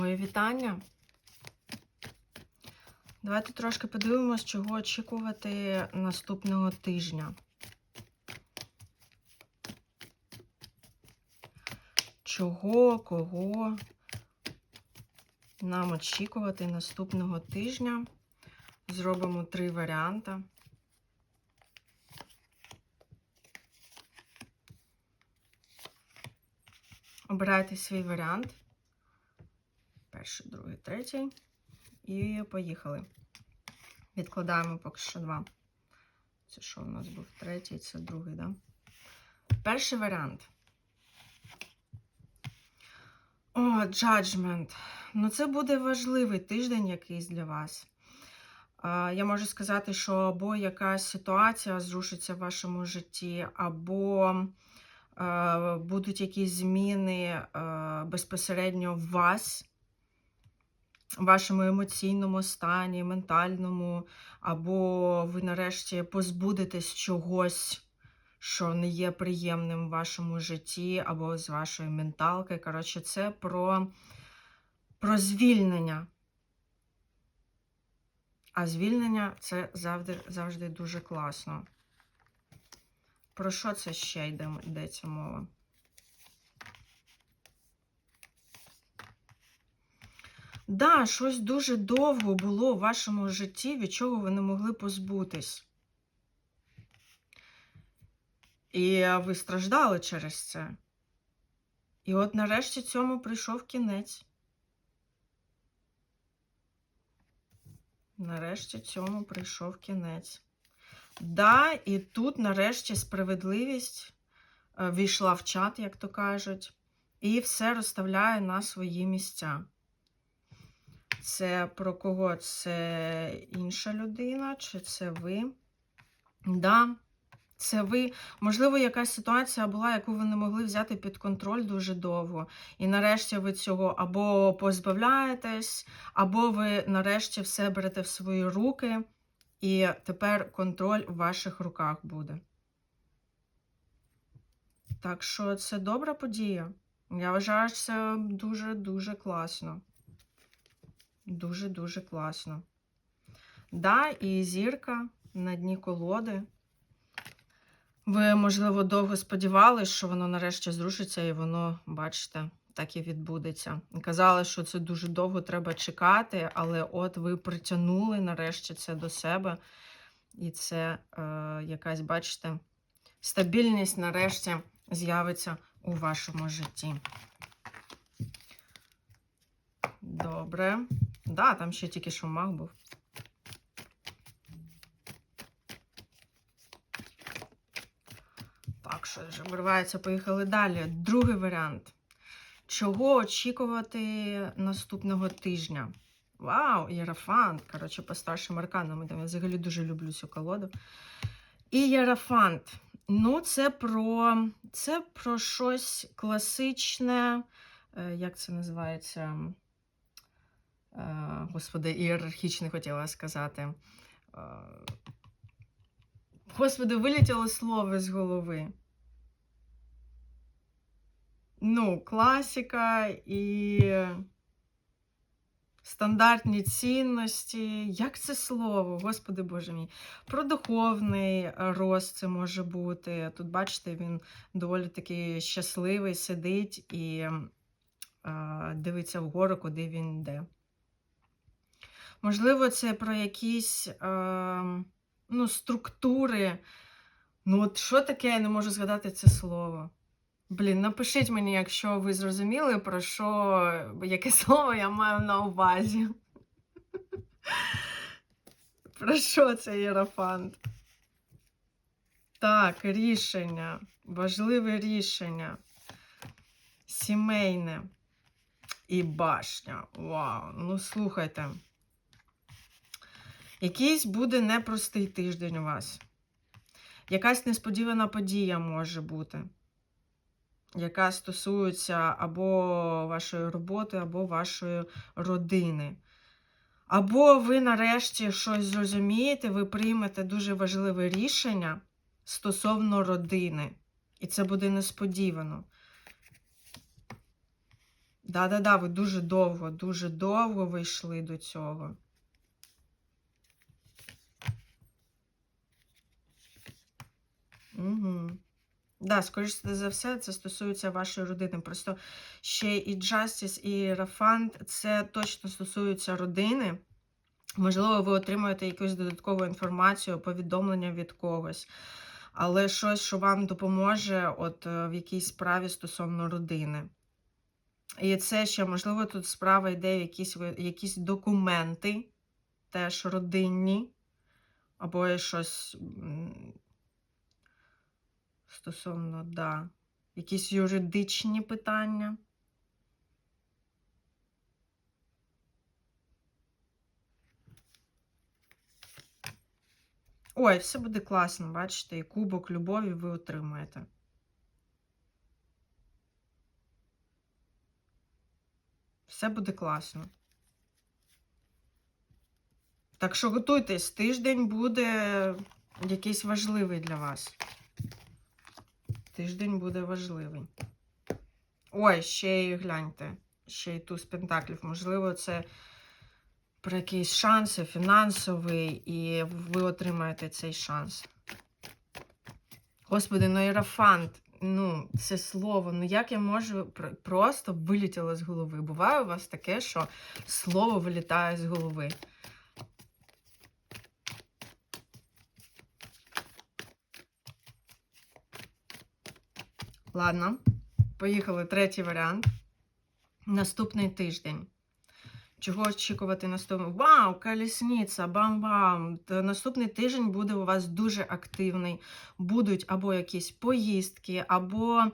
Мої вітання. Давайте трошки подивимось, чого очікувати наступного тижня. Чого, кого нам очікувати наступного тижня? Зробимо три варіанти. Обирайте свій варіант. Перший, другий, третій. І поїхали. Відкладаємо поки що два. Це що у нас був третій, це другий, да? Перший варіант. О, Judgment. Ну, це буде важливий тиждень якийсь для вас. Я можу сказати, що або якась ситуація зрушиться в вашому житті, або е, будуть якісь зміни е, безпосередньо в вас, вашому емоційному стані, ментальному, або ви нарешті позбудетесь чогось, що не є приємним в вашому житті, або з вашої менталки. Коротше, це про, про звільнення. А звільнення це завжди, завжди дуже класно. Про що це ще йде, йдеться мова? Да, щось дуже довго було в вашому житті, від чого ви не могли позбутись. І ви страждали через це. І от нарешті цьому прийшов кінець. Нарешті цьому прийшов кінець. Да, і тут, нарешті, справедливість е, війшла в чат, як то кажуть, і все розставляє на свої місця. Це про кого? Це інша людина, чи це ви? Да, це ви. Можливо, якась ситуація була, яку ви не могли взяти під контроль дуже довго. І нарешті ви цього або позбавляєтесь, або ви нарешті все берете в свої руки, і тепер контроль в ваших руках буде. Так що це добра подія. Я вважаю, що це дуже-дуже класно. Дуже-дуже класно. Да, і зірка на дні колоди. Ви, можливо, довго сподівалися, що воно нарешті зрушиться, і воно, бачите, так і відбудеться. Казали, що це дуже довго треба чекати, але от ви притягнули нарешті це до себе. І це е, якась, бачите, стабільність нарешті з'явиться у вашому житті. Добре. Да, там ще тільки маг був. Так, що ж, виривається, поїхали далі. Другий варіант. Чого очікувати наступного тижня? Вау, Єрафант. Коротше, по старшим арканам. Я взагалі дуже люблю цю колоду. І Єрафант. Ну, це про це про щось класичне. е, Як це називається? Е, Господи, ієрархічне хотіла сказати. Е, Господи, вилетіло слово з голови. Ну, класика і стандартні цінності. Як це слово, Господи Боже мій? Про духовний рост це може бути. Тут, бачите, він доволі такий щасливий, сидить і е, дивиться вгору, куди він йде. Можливо, це про якісь е, ну, структури. Ну, от що таке, я не можу згадати це слово. Блін, напишіть мені, якщо ви зрозуміли, про що, яке слово я маю на увазі. Про що це єрофант? Так, рішення. Важливе рішення. Сімейне. І башня. Вау. Ну, слухайте. Якийсь буде непростий тиждень у вас. Якась несподівана подія може бути, яка стосується або вашої роботи, або вашої родини. Або ви нарешті щось зрозумієте, ви приймете дуже важливе рішення стосовно родини. І це буде несподівано. Да-да-да, ви дуже довго, дуже довго ви йшли до цього. Да, скоріше за все, це стосується вашої родини. Просто ще і Justice, і Рафант це точно стосується родини. Можливо, ви отримуєте якусь додаткову інформацію, повідомлення від когось, але щось, що вам допоможе от е, в якійсь справі стосовно родини. І це ще, можливо, тут справа йде якісь, якісь документи, теж родинні, або щось стосовно, да, якісь юридичні питання. Ой, все буде класно, бачите, і кубок любові ви отримаєте. Все буде класно. Так що готуйтесь, тиждень буде якийсь важливий для вас. Тиждень буде важливий. Ой, ще й гляньте, ще й туз пентаклів. Можливо, це про якісь шанси фінансовий, і ви отримаєте цей шанс. Господи, ну Ірафант, ну, це слово, ну як я можу просто вилетіло з голови. Буває у вас таке, що слово вилітає з голови. Ладно, поїхали. Третій варіант. Наступний тиждень. Чого очікувати наступного? Вау, колісниця, бам-бам! Наступний тиждень буде у вас дуже активний. Будуть або якісь поїздки, або е,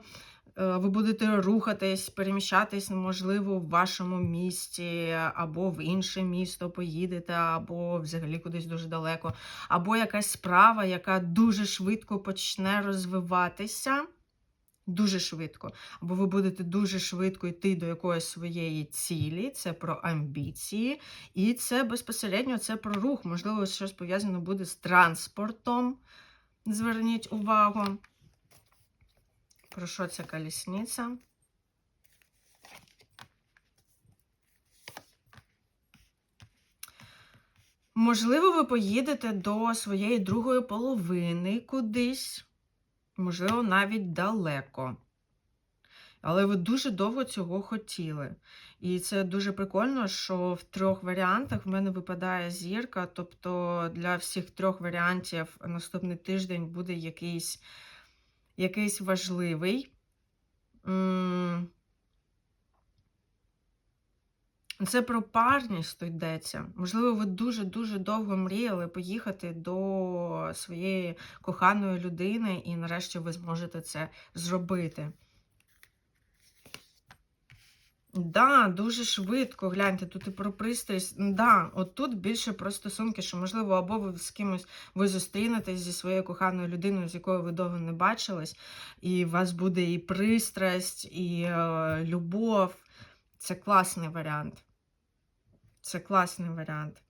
ви будете рухатись, переміщатись, можливо, в вашому місті, або в інше місто поїдете, або взагалі кудись дуже далеко, або якась справа, яка дуже швидко почне розвиватися. Дуже швидко. Або ви будете дуже швидко йти до якоїсь своєї цілі, це про амбіції, і це безпосередньо це про рух. Можливо, щось пов'язано буде з транспортом. Зверніть увагу. Про що ця колісниця? Можливо, ви поїдете до своєї другої половини кудись, можливо, навіть далеко. Але ви дуже довго цього хотіли. І це дуже прикольно, що в трьох варіантах в мене випадає зірка. Тобто для всіх трьох варіантів наступний тиждень буде якийсь, якийсь важливий. Це про парність тут йдеться. Можливо, ви дуже-дуже довго мріяли поїхати до своєї коханої людини, і нарешті ви зможете це зробити. Да, дуже швидко. Гляньте, тут і про пристрасть. Да, от тут більше про стосунки, що, можливо, або ви з кимось ви зустрінетесь зі своєю коханою людиною, з якою ви довго не бачились, і у вас буде і пристрасть, і е, любов. Це класний варіант. Це класний варіант.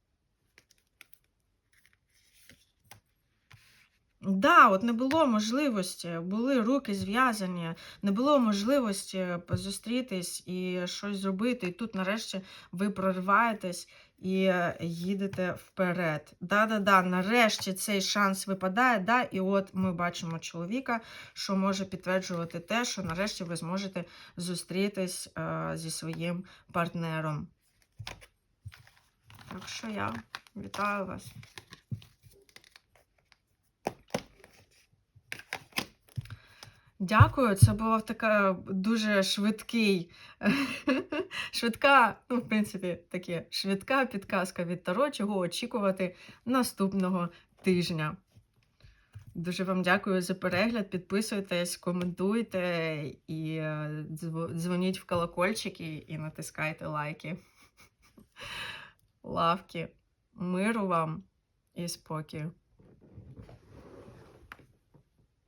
Да, от не було можливості, були руки зв'язані, не було можливості зустрітись і щось зробити. І тут, нарешті, ви прориваєтесь і е, їдете вперед. Да-да-да, нарешті цей шанс випадає. Да, І от ми бачимо чоловіка, що може підтверджувати те, що нарешті ви зможете зустрітись е, зі своїм партнером. Так що я вітаю вас. Дякую, це була така дуже швидкий, швидка, ну, в принципі, таке швидка підказка від Таро, чого очікувати наступного тижня. Дуже вам дякую за перегляд. Підписуйтесь, коментуйте і е, дзвоніть в колокольчики і натискайте лайки. Лавки. Миру вам і спокою.